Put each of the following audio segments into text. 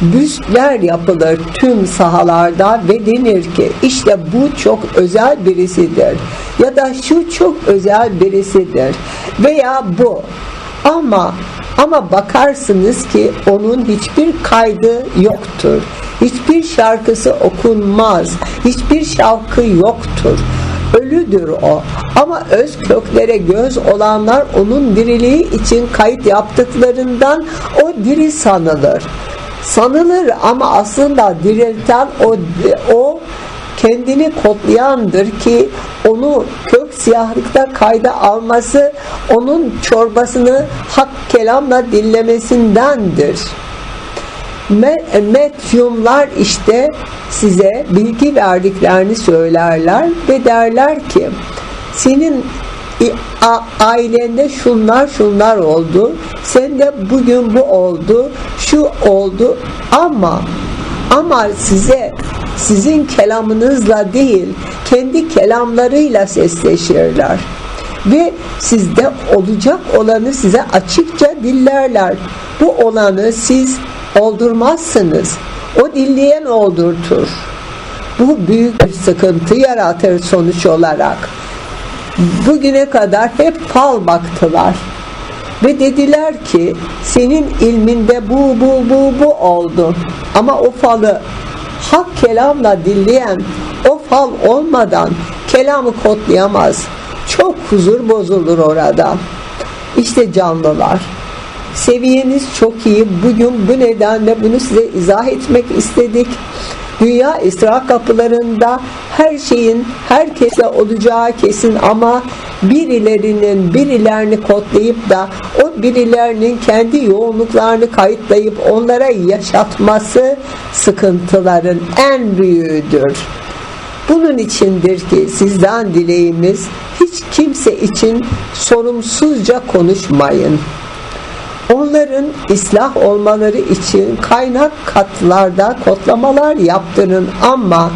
büstler yapılır tüm sahalarda ve denir ki işte bu çok özel birisidir ya da şu çok özel birisidir veya bu ama ama bakarsınız ki onun hiçbir kaydı yoktur. Hiçbir şarkısı okunmaz. Hiçbir şarkı yoktur. Ölüdür o. Ama öz köklere göz olanlar onun diriliği için kayıt yaptıklarından o diri sanılır. Sanılır ama aslında dirilten o, o kendini kodlayandır ki onu kök siyahlıkta kayda alması onun çorbasını hak kelamla dinlemesindendir. Medyumlar işte size bilgi verdiklerini söylerler ve derler ki senin ailende şunlar şunlar oldu. Sende bugün bu oldu şu oldu. Ama ama size sizin kelamınızla değil kendi kelamlarıyla sesleşirler. Ve sizde olacak olanı size açıkça dillerler. Bu olanı siz oldurmazsınız. O dilleyen oldurtur. Bu büyük bir sıkıntı yaratır sonuç olarak bugüne kadar hep fal baktılar ve dediler ki senin ilminde bu bu bu bu oldu ama o falı hak kelamla dinleyen o fal olmadan kelamı kodlayamaz. Çok huzur bozulur orada. İşte canlılar. Seviyeniz çok iyi. Bugün bu nedenle bunu size izah etmek istedik. Dünya İsra kapılarında her şeyin herkese olacağı kesin ama birilerinin birilerini kodlayıp da o birilerinin kendi yoğunluklarını kayıtlayıp onlara yaşatması sıkıntıların en büyüğüdür. Bunun içindir ki sizden dileğimiz hiç kimse için sorumsuzca konuşmayın. Onların ıslah olmaları için kaynak katlarda kodlamalar yaptırın ama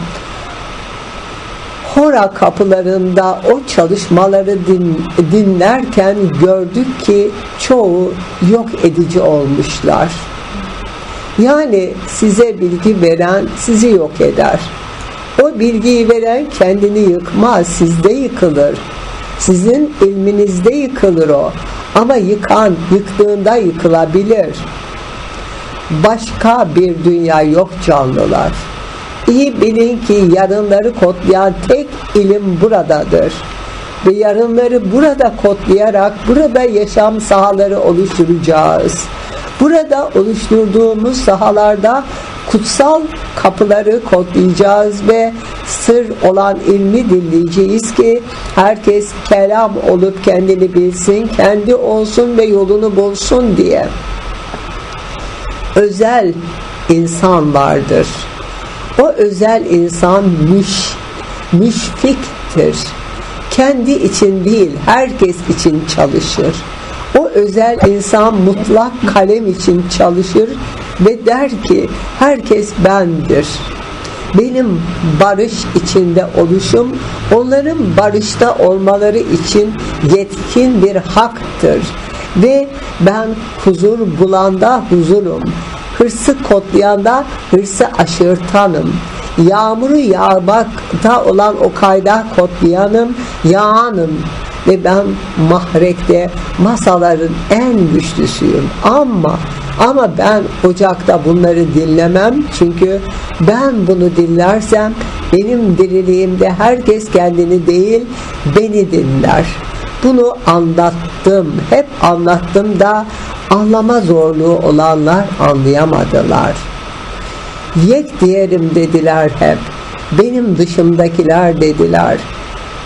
Hora kapılarında o çalışmaları din, dinlerken gördük ki çoğu yok edici olmuşlar. Yani size bilgi veren sizi yok eder. O bilgiyi veren kendini yıkmaz, sizde yıkılır. Sizin ilminizde yıkılır o. Ama yıkan yıktığında yıkılabilir. Başka bir dünya yok canlılar. İyi bilin ki yarınları kodlayan tek ilim buradadır. Ve yarınları burada kodlayarak burada yaşam sahaları oluşturacağız. Burada oluşturduğumuz sahalarda kutsal kapıları kodlayacağız ve sır olan ilmi dinleyeceğiz ki herkes kelam olup kendini bilsin, kendi olsun ve yolunu bulsun diye. Özel insan vardır. O özel insan müş, müşfiktir. Kendi için değil, herkes için çalışır. O özel insan mutlak kalem için çalışır ve der ki herkes bendir. Benim barış içinde oluşum onların barışta olmaları için yetkin bir haktır. Ve ben huzur bulanda huzurum. Hırsı kotlayanda hırsı aşırtanım. Yağmuru yağmakta olan o kayda kotlayanım, yağanım ve ben mahrekte masaların en güçlüsüyüm. Ama ama ben ocakta bunları dinlemem çünkü ben bunu dinlersem benim diriliğimde herkes kendini değil beni dinler. Bunu anlattım, hep anlattım da anlama zorluğu olanlar anlayamadılar. Yek diyelim dediler hep. Benim dışımdakiler dediler.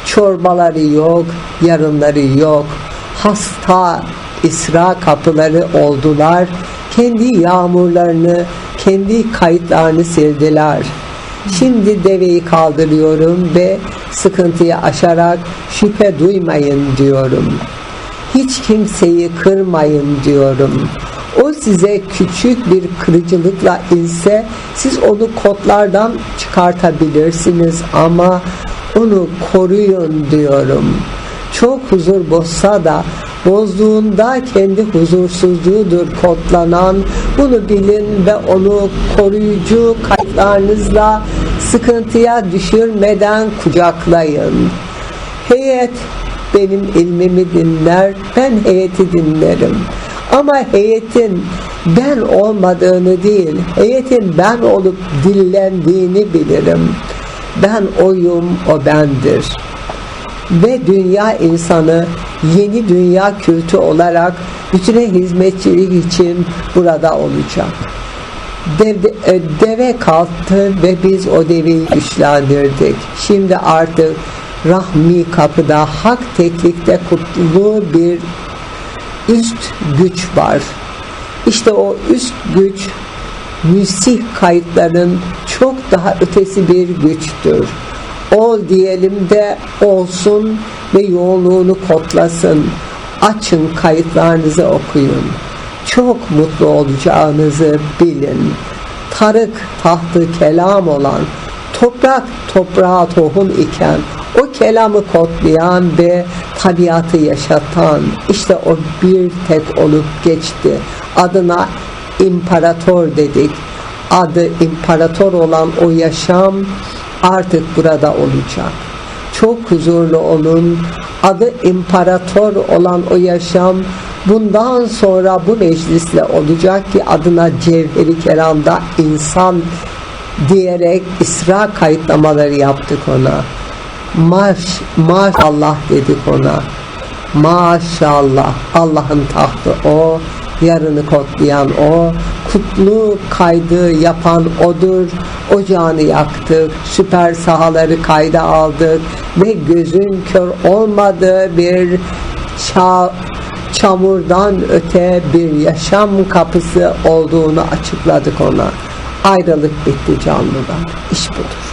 Çorbaları yok, yarınları yok. Hasta İsra kapıları oldular. Kendi yağmurlarını, kendi kayıtlarını sildiler. Şimdi deveyi kaldırıyorum ve sıkıntıyı aşarak şüphe duymayın diyorum. Hiç kimseyi kırmayın diyorum. O size küçük bir kırıcılıkla inse siz onu kodlardan çıkartabilirsiniz ama onu koruyun diyorum. Çok huzur bozsa da bozduğunda kendi huzursuzluğudur kodlanan. Bunu bilin ve onu koruyucu kayıtlarınızla sıkıntıya düşürmeden kucaklayın. Heyet benim ilmimi dinler, ben heyeti dinlerim. Ama heyetin ben olmadığını değil, heyetin ben olup dillendiğini bilirim. Ben oyum, o bendir. Ve dünya insanı yeni dünya kültü olarak bütüne hizmetçilik için burada olacak. Deve, e, deve kalktı ve biz o deveyi güçlendirdik. Şimdi artık rahmi kapıda hak teklikte kutlu bir üst güç var. İşte o üst güç müsih kayıtların çok daha ötesi bir güçtür. Ol diyelim de olsun ve yoğunluğunu kodlasın. Açın kayıtlarınızı okuyun. Çok mutlu olacağınızı bilin. Tarık tahtı kelam olan, toprak toprağa tohum iken, o kelamı kodlayan ve tabiatı yaşatan, işte o bir tek olup geçti. Adına imparator dedik. Adı imparator olan o yaşam artık burada olacak. Çok huzurlu olun. Adı imparator olan o yaşam bundan sonra bu meclisle olacak ki adına Cevheri Keram'da insan diyerek İsra kayıtlamaları yaptık ona. Maş, maşallah dedik ona. Maşallah Allah'ın tahtı o, yarını kodlayan o, kutlu kaydı yapan odur. Ocağını yaktık, süper sahaları kayda aldık ve gözün kör olmadığı bir ça çamurdan öte bir yaşam kapısı olduğunu açıkladık ona. Ayrılık bitti canlıdan. İş budur.